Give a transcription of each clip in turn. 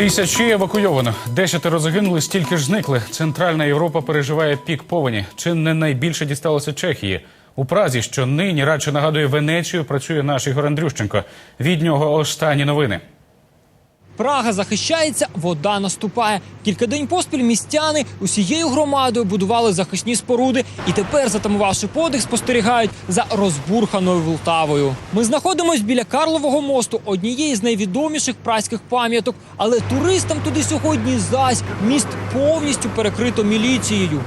Тисячі евакуйовано. Десятеро загинули, стільки ж зникли. Центральна Європа переживає пік повені. Чи не найбільше дісталося Чехії? У Празі, що нині радше нагадує Венецію, працює наш Ігор Андрющенко. Від нього останні новини. Прага захищається, вода наступає. Кілька день поспіль містяни усією громадою будували захисні споруди і тепер, затамувавши подих, спостерігають за розбурханою Волтавою. Ми знаходимось біля Карлового мосту, однієї з найвідоміших празьких пам'яток. Але туристам туди сьогодні зась міст повністю перекрито міліцією.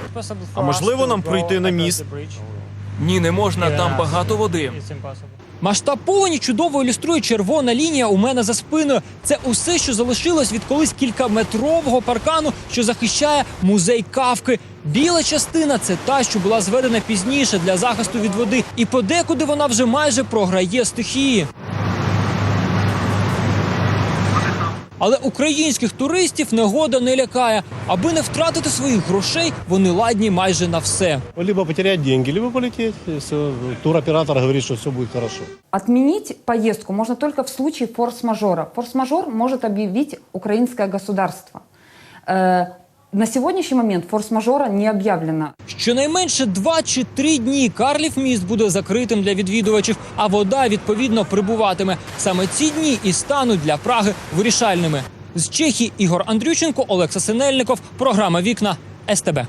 А можливо нам пройти на міст? Ні, не можна, там багато води. Масштаб повені чудово ілюструє червона лінія у мене за спиною. Це усе, що залишилось від колись кількаметрового паркану, що захищає музей кавки. Біла частина це та, що була зведена пізніше для захисту від води, і подекуди вона вже майже програє стихії. Але українських туристів негода не лякає. Аби не втратити своїх грошей, вони ладні майже на все. Либо потерять деньги, либо полететь. Туроператор говорить, що все буде хорошо. Отменить поездку можно только в случае форс-мажора. Форс-мажор может объявить украинское государство. На сьогоднішній момент форс-мажора не об'явлено. Щонайменше два чи три дні Карлів міст буде закритим для відвідувачів, а вода відповідно прибуватиме. Саме ці дні і стануть для Праги вирішальними. З Чехії Ігор Андрюченко, Олекса Синельников. Програма Вікна СТБ.